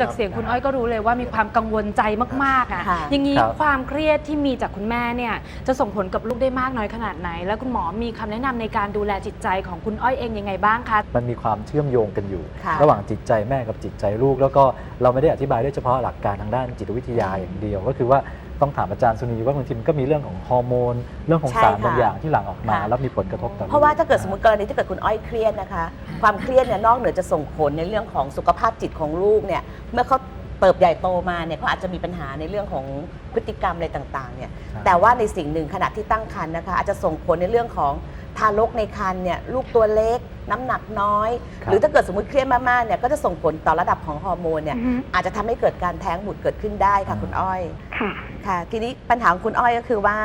จากเสียงคุณอ้อยก็รู้เลยว่ามีความกังวลใจมากๆอะค่ะอย่างนี้ครับ ความเครียดที่มีจากคุณแม่เนี่ยจะส่งผลกับลูกได้มากน้อยขนาดไหน แล้วคุณหมอมีคำแนะนำในการดูแลจิตใจของคุณอ้อยเองยังไงบ้างคะ มันมีความเชื่อมโยงกันอยู่ ค่ะระหว่างจิตใจแม่กับจิตใจลูก แล้วก็เราไม่ได้อธิบายด้วยเฉพาะหลักการทางด้านจิตวิทยาอย่างเดียว ก็คือว่าต้องถามอาจารย์สุนีว่าบางทีมันก็มีเรื่องของฮอร์โมน เรื่องของใช่สารค่ะบางอย่างที่หลั่งออกมา ค่ะ แล้วมีผลกระทบต่อลูกเพราะว่าถ้าเกิดสมมติกรณีถ้าเกิดคุณอ้อยเครียดนะคะ ความเครียดเนี่ยนอกเหนือจะส่งผลในเรื่องของสุขภาพจิตของลูกเนี่ยเมื่อเขาเติบใหญ่โตมาเนี่ยเขาอาจจะมีปัญหาในเรื่องของพฤติกรรมอะไรต่างๆเนี่ยใช่แต่ว่าในสิ่งหนึ่งขณะที่ตั้งครรภ์นะคะ อาจจะส่งผลในเรื่องของทารกในครรภ์เนี่ยลูกตัวเล็ก น้ำหนักน้อยครับหรือถ้าเกิดสมมติเครียดมากๆเนี่ยก็จะส่งผลต่อระดับของฮอร์โมนเนี่ยอือฮึอาจจะทำให้เกิดการแท้งบุตรเกิดขึ้นได้ค่ะคุณอ้อยค่ะค่ะทีนี้ปัญหาของคุณอ้อยก็คือว่า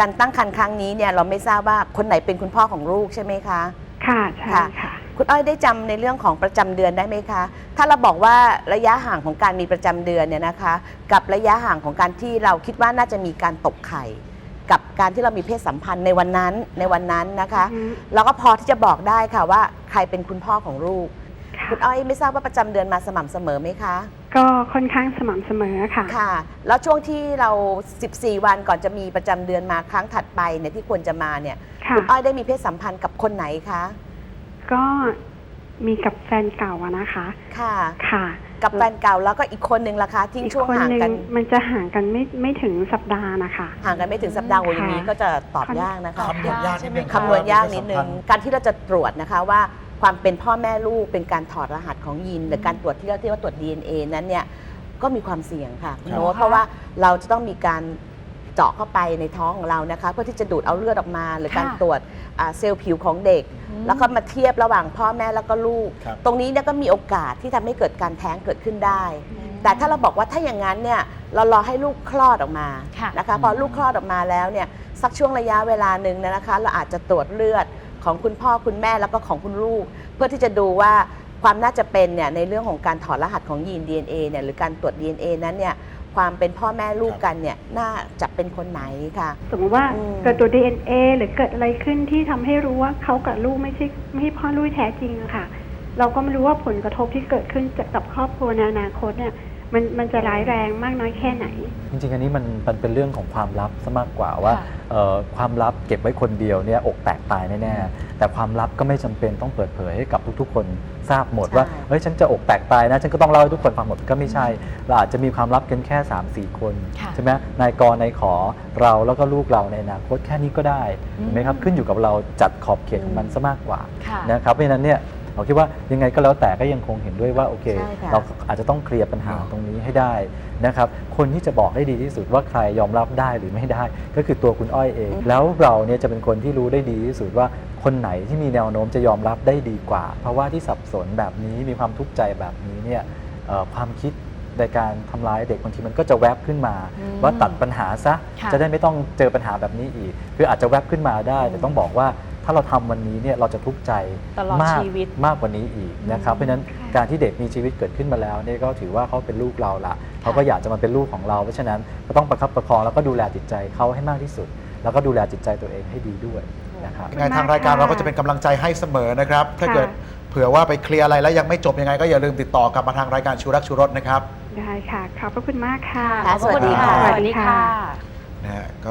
การตั้งครรภ์ครั้งนี้เนี่ยเราไม่ทราบว่าคนไหนเป็นคุณพ่อของลูกใช่ไหมคะ ค่ะใช่ค่ะ ค่ะคุณอ้อยได้จำในเรื่องของประจำเดือนได้ไหมคะ ถ้าเราบอกว่าระยะห่างของการมีประจำเดือนเนี่ยนะคะ กับระยะห่างของการที่เราคิดว่าน่าจะมีการตกไข่ กับการที่เรามีเพศสัมพันธ์ในวันนั้นในวันนั้นนะคะอือฮึ เราก็พอที่จะบอกได้ค่ะว่าใครเป็นคุณพ่อของลูก ค่ะคุณอ้อยไม่ทราบว่าประจำเดือนมาสม่ำเสมอไหมคะ ก็ค่อนข้างสม่ำเสมอค่ะ ค่ะ แล้วช่วงที่เรา 14 วันก่อนจะมีประจำเดือนมาครั้งถัดไปเนี่ยที่ควรจะมาเนี่ยค่ะ คุณอ้อยได้มีเพศสัมพันธ์กับคนไหนคะ ก็มีกับแฟนเก่าอะนะคะ ค่ะ ค่ะ กับแฟนเก่าแล้วก็อีกคนนึงล่ะคะทิ้งอีกช่วงคนห่างหนึ่งกัน มันจะห่างกันไม่ไม่ถึงสัปดาห์นะคะ ห่างกันไม่ถึงสัปดาห์โอ้ยอย่างนี้ค่ะก็จะตอบยากนะคะตอบคำนวณยากนิดนึงคำนวณยากนิดนึง การที่เราจะตรวจนะคะว่าความเป็นพ่อแม่ลูกเป็นการถอดรหัสของยีนหรือการตรวจที่เราเรียกว่าตรวจ DNA นั้นเนี่ยก็มีความเสี่ยงค่ะคุณครับโน้ตเพราะว่าเราจะต้องมีการ เจาะเข้าไปในท้องของเรานะคะเพื่อที่จะดูดเอาเลือดออกมา หรือการค่ะตรวจอ่าเซลล์ผิวของเด็กอืมแล้วก็มาเทียบระหว่างพ่อแม่แล้วก็ลูกครับตรงนี้เนี่ยก็มีโอกาสที่ทำให้เกิดการแท้งเกิดขึ้นได้ แต่ถ้าเราบอกว่าถ้าอย่างนั้นเนี่ยเรารอให้ลูกคลอดออกมาค่ะนะคะพอลูกคลอดออกมาแล้วเนี่ยสักช่วงระยะเวลาหนึ่งเนยนะคะ เราอาจจะตรวจเลือดของคุณพ่อคุณแม่แล้วก็ของคุณลูก เพื่อที่จะดูว่าความน่าจะเป็นเนี่ยในเรื่องของการถอดรหัสของยีน DNA เนี่ยหรือการตรวจ DNA นั้นเนี่ย ความเป็นพ่อแม่ลูกกันเนี่ยน่าจะเป็นคนไหนค่ะ สมมติว่าอืม เกิดตัว DNA หรือเกิดอะไรขึ้นที่ทำให้รู้ว่าเขากับลูกไม่ใช่ไม่ใช่พ่อลูกแท้จริงอะค่ะ เราก็ไม่รู้ว่าผลกระทบที่เกิดขึ้นจากกับครอบครัวในอนาคตเนี่ย มันมันจะร้ายแรงมากน้อยแค่ไหน จริงๆ อันนี้มันมันเป็นเรื่องของความลับซะมากกว่าว่าค่ะ เอ่อความลับเก็บไว้คนเดียวเนี่ยอกแตกตายแน่ๆแต่ความลับก็ไม่จำเป็นต้องเปิดเผยให้กับทุกๆ คนทราบหมดใช่ว่าเฮ้ยฉันจะอกแตกตายนะฉันก็ต้องเล่าให้ทุกคนฟังหมดก็ไม่ใช่เราอาจจะมีความลับกันแค่ 3-4 คนค่ะใช่ไหมนายกนายขอเราแล้วก็ลูกเราในอนาคตแค่นี้ก็ได้อืม เห็นไหมครับขึ้นอยู่กับเราจัดขอบเขตของมันซะมากกว่าค่ะ นะครับเพราะฉะนั้นเนี่ย เราคิดว่ายังไงก็แล้วแต่ก็ยังคงเห็นด้วยว่าโอเค ใช่ค่ะเราอาจจะต้องเคลียร์ปัญหาตรงนี้ให้ได้นะครับ คนที่จะบอกได้ดีที่สุดว่าใครยอมรับได้หรือไม่ได้ ก็คือตัวคุณอ้อยเอง แล้วเราเนี่ยจะเป็นคนที่รู้ได้ดีที่สุดว่าคนไหนที่มีแนวโน้มจะยอมรับได้ดีกว่า เพราะว่าที่สับสนแบบนี้มีความทุกข์ใจแบบนี้เนี่ยเอ่อความคิดในการทำร้ายเด็กบางทีมันก็จะแวบขึ้นมา อืมว่าตัดปัญหาซะค่ะ จะได้ไม่ต้องเจอปัญหาแบบนี้อีก คืออาจจะแวบขึ้นมาได้ แต่ต้องบอกว่า ถ้าเราทำวันนี้เนี่ยเราจะทุกข์ใจตลอดมากชีวิตมากกว่านี้อีกนะครับอืมเพราะฉะนั้นการที่เด็กมีชีวิตเกิดขึ้นมาแล้วเนี่ยก็ถือว่าเขาเป็นลูกเราละเขาก็อยากจะมาเป็นลูกของเรา เพราะฉะนั้นก็ต้องประคับประคองแล้วก็ดูแลจิตใจเขาให้มากที่สุด แล้วก็ดูแลจิตใจตัวเองให้ดีด้วยนะครับยังไงทางรายการเราก็จะเป็นกำลังใจให้เสมอนะครับ ถ้าค่ะเกิดเผื่อว่าไปเคลียร์อะไรแล้วยังไม่จบยังไง ก็อย่าลืมติดต่อกลับมาทางรายการชูรักชูรสนะครับได้ค่ะขอบพระคุณมากค่ะค่ะขอบณสวัสดีค่ะสวัสดีค่ะนะฮะก็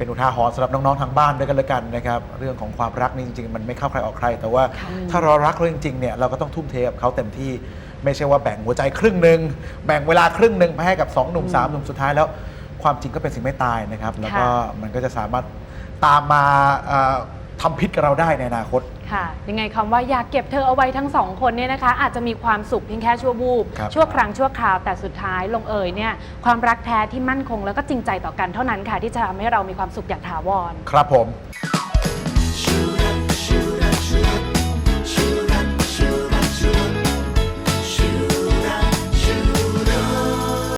เป็นอุทาหรณ์สำหรับน้องๆทางบ้านด้วยกันแล้วกันนะครับเรื่องของความรักนี่จริงๆ มันไม่เข้าใครออกใคร แต่ว่าค่ะถ้าเรารักเขาจริงๆเนี่ยเราก็ต้องทุ่มเทกับเขาเต็มที่ไม่ใช่ว่าแบ่งหัวใจครึ่งหนึ่งแบ่งเวลาครึ่งหนึ่งไปให้กับ2หนุ่ม3หนุ่มสุดท้ายแล้ว ความจริงก็เป็นสิ่งไม่ตายนะครับ แล้วก็ค่ะมันก็จะสามารถตามมาเอ่อทำพิษกับเราได้ในอนาคต ค่ะ ยังไงคำว่าอยากเก็บเธอเอาไว้ทั้งสองคนเนี่ยนะคะ อาจจะมีความสุขเพียงแค่ชั่ววูบครับชั่วครั้งชั่วคราวแต่สุดท้ายลงเอยเนี่ยความรักแท้ที่มั่นคงแล้วก็จริงใจต่อกันเท่านั้นค่ะ ที่จะทำให้เรามีความสุขอย่างถาวร ครับผม